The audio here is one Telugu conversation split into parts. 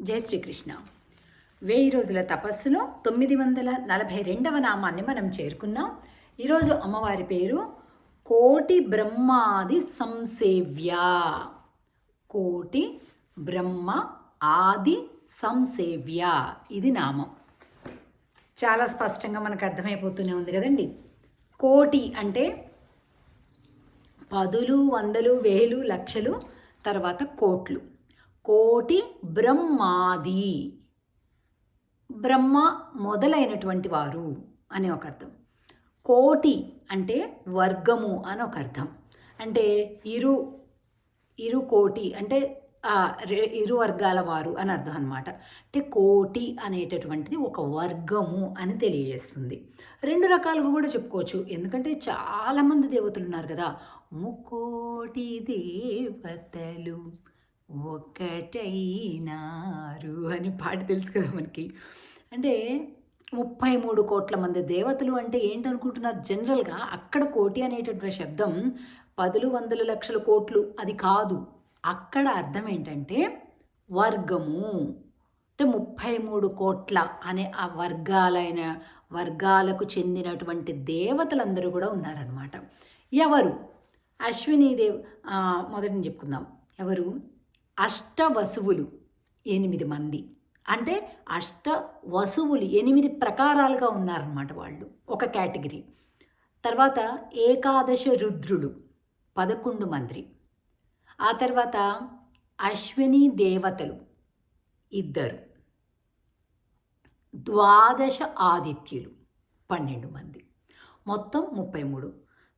జై శ్రీకృష్ణ. వెయ్యి రోజుల తపస్సులో తొమ్మిది వందల నలభై రెండవ నామాన్ని మనం చేరుకున్నాం. ఈరోజు అమ్మవారి పేరు కోటి బ్రహ్మాది సంసేవ్య. కోటి బ్రహ్మ ఆది సంసేవ్య. ఇది నామం. చాలా స్పష్టంగా మనకు అర్థమైపోతూనే ఉంది కదండి. కోటి అంటే పదులు వందలు వేలు లక్షలు తర్వాత కోట్లు. కోటి బ్రహ్మాది. బ్రహ్మ మొదలైనటువంటి వారు అని ఒక అర్థం. కోటి అంటే వర్గము అని ఒక అర్థం. అంటే ఇరు ఇరు కోటి అంటే ఇరు వర్గాల వారు అని అర్థం అనమాట అంటే కోటి అనేటటువంటిది ఒక వర్గము అని తెలియజేస్తుంది. రెండు రకాలుగా కూడా చెప్పుకోవచ్చు. ఎందుకంటే చాలామంది దేవతలు ఉన్నారు కదా. ముకోటి దేవతలు ఒకటైనారు అని పాట తెలుసు కదా మనకి. అంటే ముప్పై మూడు కోట్ల మంది దేవతలు అంటే ఏంటనుకుంటున్నారు జనరల్గా అక్కడ కోటి అనేటటువంటి శబ్దం పదులు వందల లక్షల కోట్లు అది కాదు. అక్కడ అర్థం ఏంటంటే వర్గము. అంటే ముప్పై మూడు కోట్ల అనే ఆ వర్గాలైన వర్గాలకు చెందినటువంటి దేవతలందరూ కూడా ఉన్నారనమాట ఎవరు? అశ్విని దేవ్ మొదటిని చెప్పుకుందాం. ఎవరు? అష్టవసువులు ఎనిమిది మంది. అంటే అష్ట వసువులు ఎనిమిది ప్రకారాలుగా ఉన్నారనమాట వాళ్ళు ఒక కేటగిరీ. తర్వాత ఏకాదశ రుద్రులు పదకొండు మంది. ఆ తర్వాత అశ్విని దేవతలు ఇద్దరు. ద్వాదశ ఆదిత్యులు పన్నెండు మంది. మొత్తం ముప్పై మూడు.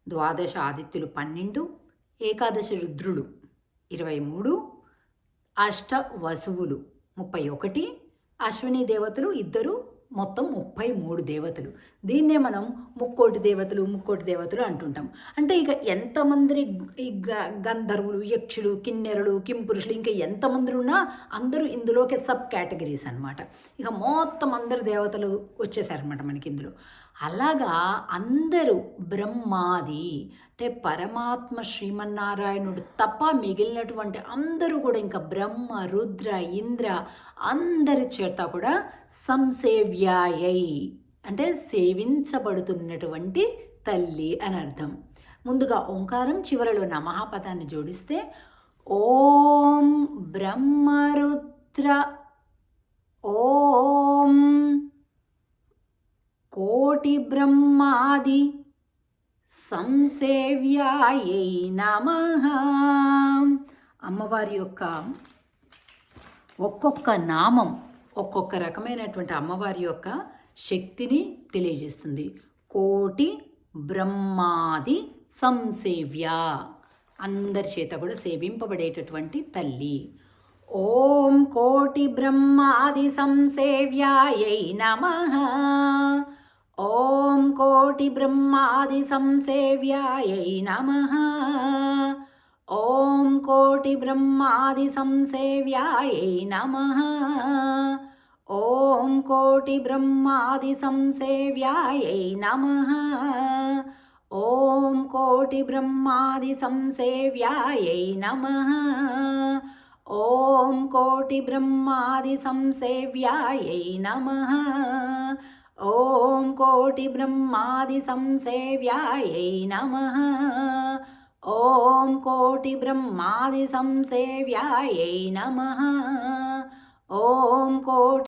ద్వాదశ ఆదిత్యులు పన్నెండు ఏకాదశ రుద్రులు ఇరవై మూడు అష్ట వసువులు ముప్పై ఒకటి అశ్విని దేవతలు ఇద్దరు మొత్తం ముప్పై మూడు దేవతలు. దీన్నే మనం ముక్కోటి దేవతలు ముక్కోటి దేవతలు అంటుంటాం. అంటే ఇక ఎంతమంది ఈ గ- గంధర్వులు యక్షులు కిన్నెరలు కింపురుషులు ఇంకా ఎంతమంది ఉన్నా అందరూ ఇందులోకి సబ్ కేటగిరీస్ అనమాట ఇక మొత్తం అందరు దేవతలు వచ్చేసారనమాట మనకి ఇందులో. అలాగా అందరూ బ్రహ్మాది అంటే పరమాత్మ శ్రీమన్నారాయణుడు తప్ప మిగిలినటువంటి అందరూ కూడా ఇంకా బ్రహ్మ రుద్ర ఇంద్ర అందరి చేత కూడా సంసేవ్యాయై అంటే సేవించబడుతున్నటువంటి తల్లి అని అర్థం. ముందుగా ఓంకారం చివరలో నమః పదాన్ని జోడిస్తే ఓం బ్రహ్మరుద్ర ఓం కోటి బ్రహ్మాది సంసేవ్యాయై నమ. అమ్మవారి యొక్క ఒక్కొక్క నామం ఒక్కొక్క రకమైనటువంటి అమ్మవారి యొక్క శక్తిని తెలియజేస్తుంది. కోటి బ్రహ్మాది సంసేవ్య. అందరి చేత కూడా సేవింపబడేటటువంటి తల్లి. ఓం కోటి బ్రహ్మాది సంసేవ్యాయై నమః. ॐ कोटिब्रह्मादिसंसेव्यायै नमः। ॐ कोटिब्रह्मादिसंसेव्यायै नमः। ॐ कोटिब्रह्मादिसंसेव्यायै नमः। ॐ कोटिब्रह्मादिसंसेव्यायै नमः। ॐ कोटिब्रह्मादिसंसेव्यायै नमः। ॐ कोटिब्रह्मादिसंसेव्यायै नमः ॐ कोटिब्रह्मादिसंसेव्यायै नमः ॐ कोटि